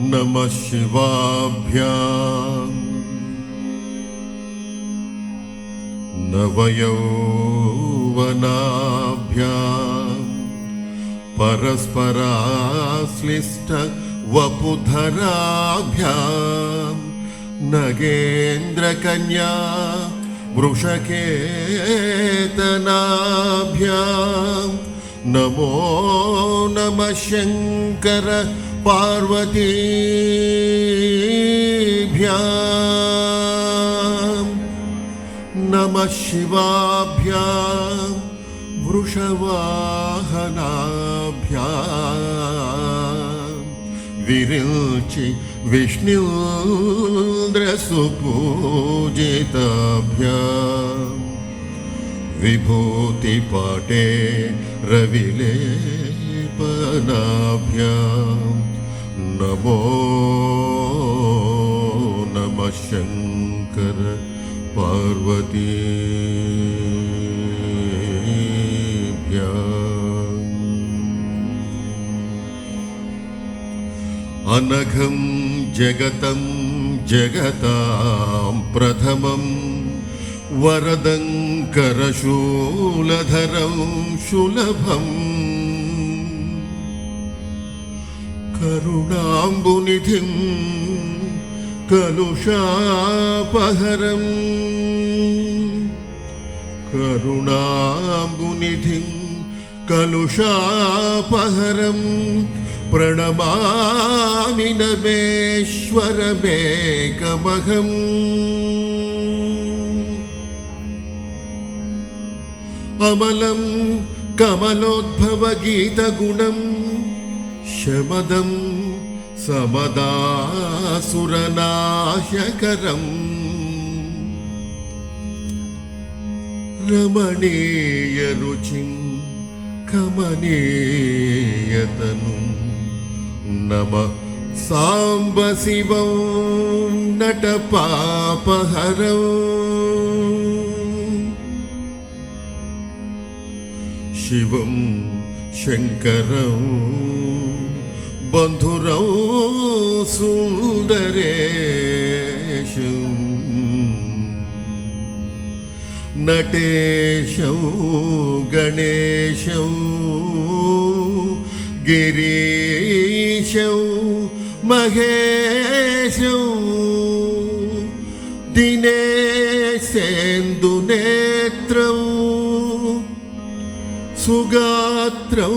नमः शिवाभ्याम्। नवयौवनाभ्याम्। परस्पराश्लिष्ट वपुधराभ्याम् नगेन्द्रकन्या वृषकेतनाभ्याम्। नमो नमः शङ्कर पार्वतीभ्या नमः शिवाभ्यां वृषवाहनाभ्यां विरुचि विष्णुन्द्रसुपूजिताभ्या विभूतिपाठे रविलेपनाभ्याम् नमो नमः शङ्कर पार्वती अनघं जगतं जगतां प्रथमं वरदं करशूलधरं सुलभम् करुणाम्बुनिधिं कलुषापहरम् करुणाम्बुनिधिं कलुषापहरम् प्रणमामि नमेश्वरमेकमहम् अमलं कमलोद्भवगीतगुणं शमदं समदासुरनाशकरम् रमणीयरुचिं कमनीयतनुम् नम साम्ब शिवं नटपापहरौ शिवं शङ्करौ बन्धुरौ सुन्दरेषु नटेशौ गणेशौ गिरीशौ महेशौ दिनेशेन्दुनेत्रौ सुगात्रौ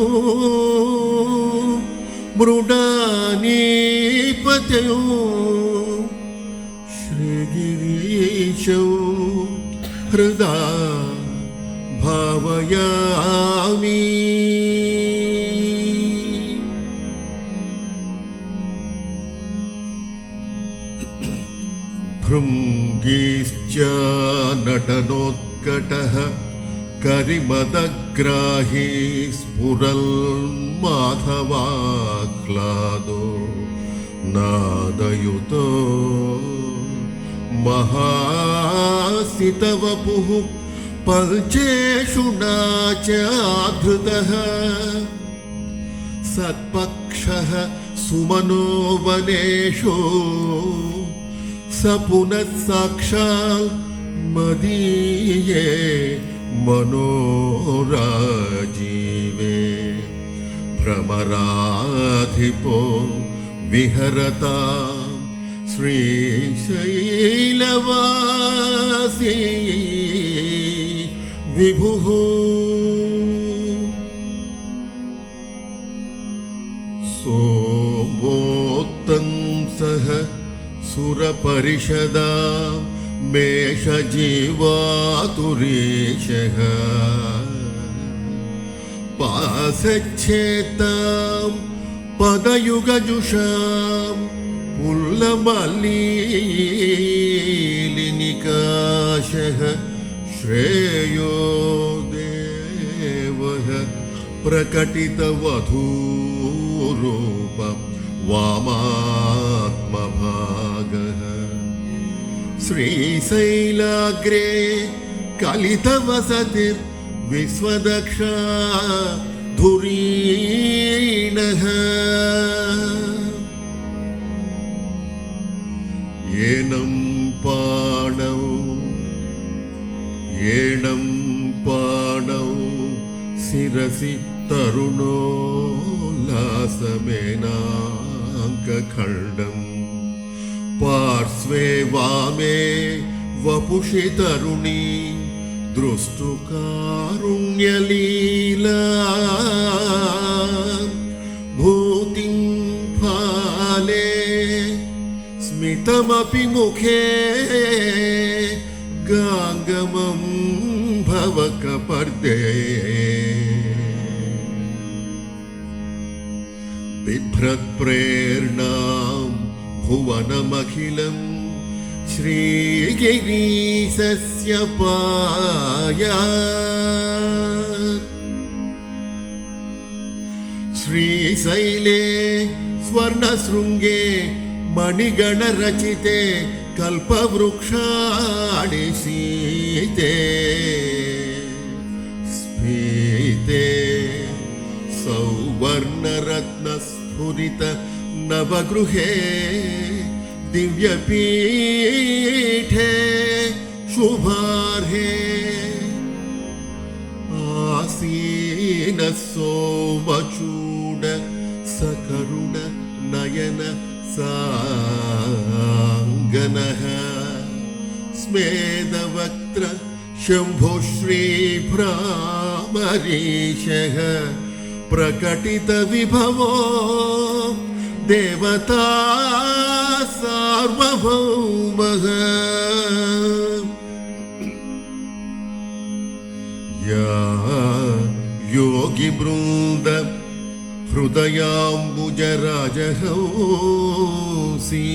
मृडानीपतौ श्रीगिरीशौ हृदा भावयामि। भृङ्गीश्च नटनोत्कटः करिमदग्राही स्फुरल्माधवाह्लादो మాధవాహ్లాదో నాదయుతో. మహాసితవపు పంచేషు నాచాధృత. సత్పక్ష సుమనోవనేషు స పునఃసాక్షాల్ మదీయే మనోరాజీవే. भ्रमराधिपो विहरता। श्रीशैलवासी विभुः। सोमोत्तंसः सुरपरिषदा मेषजीवातुरीशः पासच्छेतां पदयुगजुषां पुल्लमल्लीलिनिकाशः श्रेयो देवः प्रकटितवधूरूप वामात्मभागः श्रीशैलाग्रे कलितवसतिर्विश्वदक्षा ضرينها ஏனம் பாடவு ஏனம் பாடவு சிரசி तरुणोल्लासमेनाङ्कखण्डम् पार्श्वे वामे वपुषि तरुणी ദ്രുഷ്ടുകാരുണ്യലീല ഭൂതിം ഫാലേ സ്മിതമപി മുഖേ ഗാംഗമം ഭവകപർദേ बिभ्रत्प्रेर्णां भुवनमखिलम् श्रीगिरीशस्य पाया श्रीशैले स्वर्णशृङ्गे मणिगणरचिते कल्पवृक्षाणि शीते स्फीते सौवर्णरत्नस्फुरित नवगृहे दिव्यपीठे शुभार्हे। आसीनः सोमचूड सकरुण नयन साङ्गनः। स्मेदवक्त्र शम्भुश्रीभ्रामरीशः प्रकटितविभवो देवता സാർവഭൗമ യോഗി ബൃന്ദ ഹൃദയാംബുജരാജഹംസി.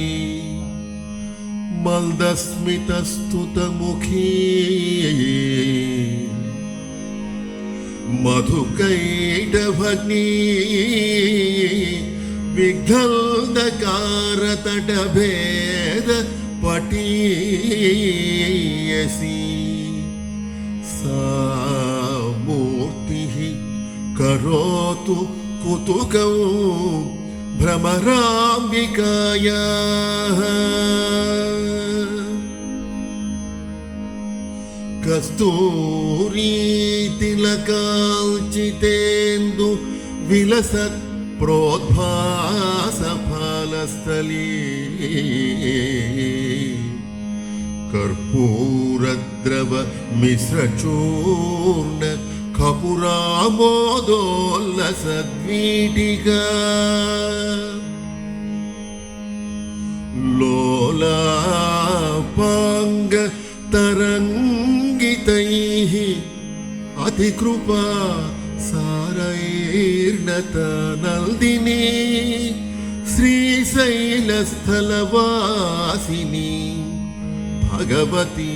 മന്ദസ്മിതസ്തുതമുഖീ മധുകൈഡഭഗ്നീ വിഘ്ന అంధకారతటభేద పటీయసి సా మూర్తి కరోతు కుతుకం భ్రమరాంబికాయ కస్తూరీతిలకాల్చితేందు విలసత్ ప్రోద్భాస प्रोद्भासफलस्थली कर्पूरद्रव मिश्रचूर्ण खपुरामोदोल्लसद्वीटिका लोलापाङ्ग तरङ्गितैः अतिकृपा सारैर्नत नन्दिनी श्रीशैलस्थलवासिनी भगवती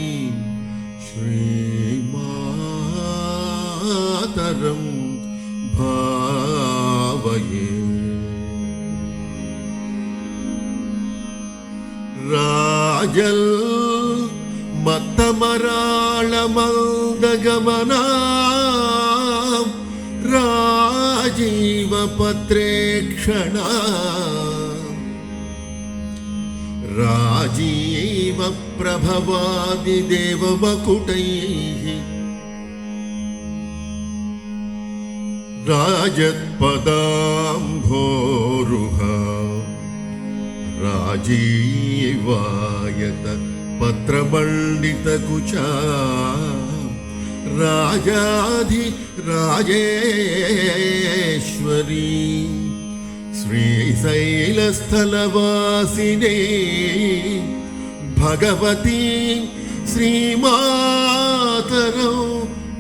श्रीमातरं भावये రాజల్ మత్తమరాళమందగమనా రాజీవపత్రేక్షణ రాజీవ ప్రభవాదిదేవమకుటై రాజత్పదాంభోరుహ రాజీవాయత పత్రమండితకుచా రాజాధి రాజేశ్వరీ శ్రీశైలస్థలవాసినే భగవతి శ్రీమాతరం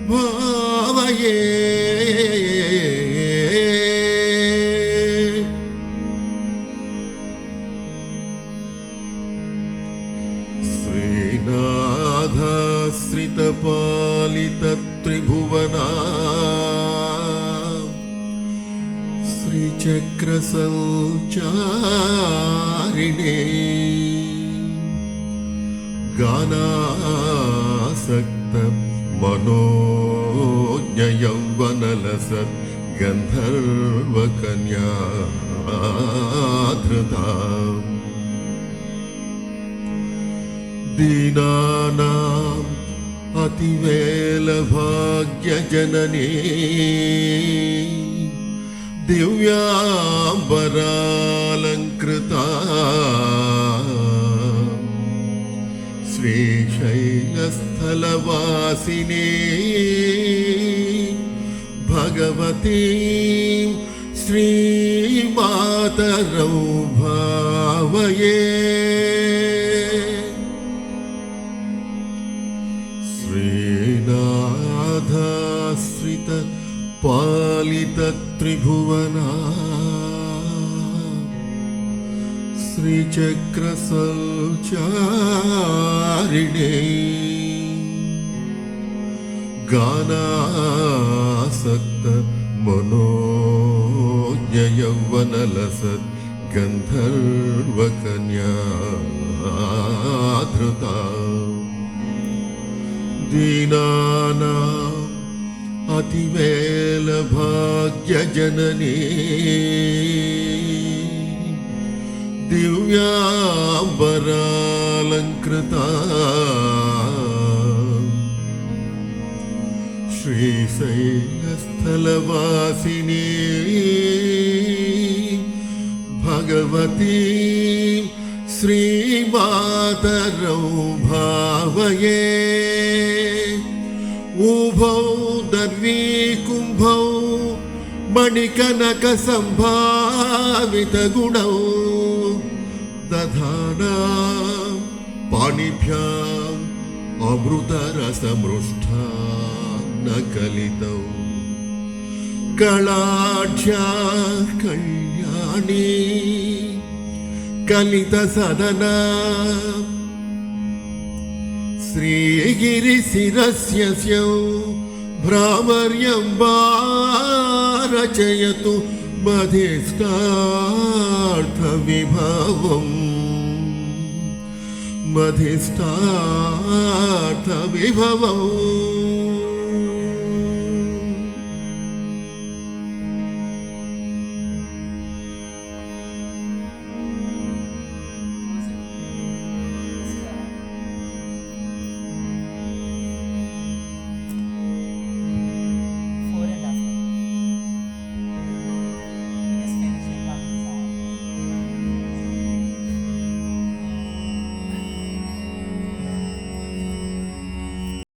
భావయే శ్రీనాథాశ్రితపాలితత్రిభువనా. गानासक्त मनोज्ञयौवनलस गन्धर्वकन्या धृता दीनानाम् अतिवेलभाग्यजननी दिव्याम्बरालङ्कृता श्रीशैलस्थलवासिनी भगवती श्रीमातरौ भावये। श्रीनाथाश्रित पालितत्रिभुवना चक्रसौ चारिणी गानासक्त मनोज्ञयौवनलसद् गन्धर्वकन्याधृता दीना अतिवेलभाग्यजननी दिव्याम्बरालङ्कृता श्रीशैलस्थलवासिनी भगवती श्रीमातरौ भावये उभौ दर्वीकुम्भौ मणिकनकसम्भावितगुणौ दधाना पाणिभ्याम् अमृतरसमृष्टा न कलितौ कलाढ्या कल्याणी कलितसदना श्रीगिरिशिरस्य स्यौ भ्रामर्यं रचयतु मधिष्ठार्थविभवम् మధిష్టార్థ విభవం.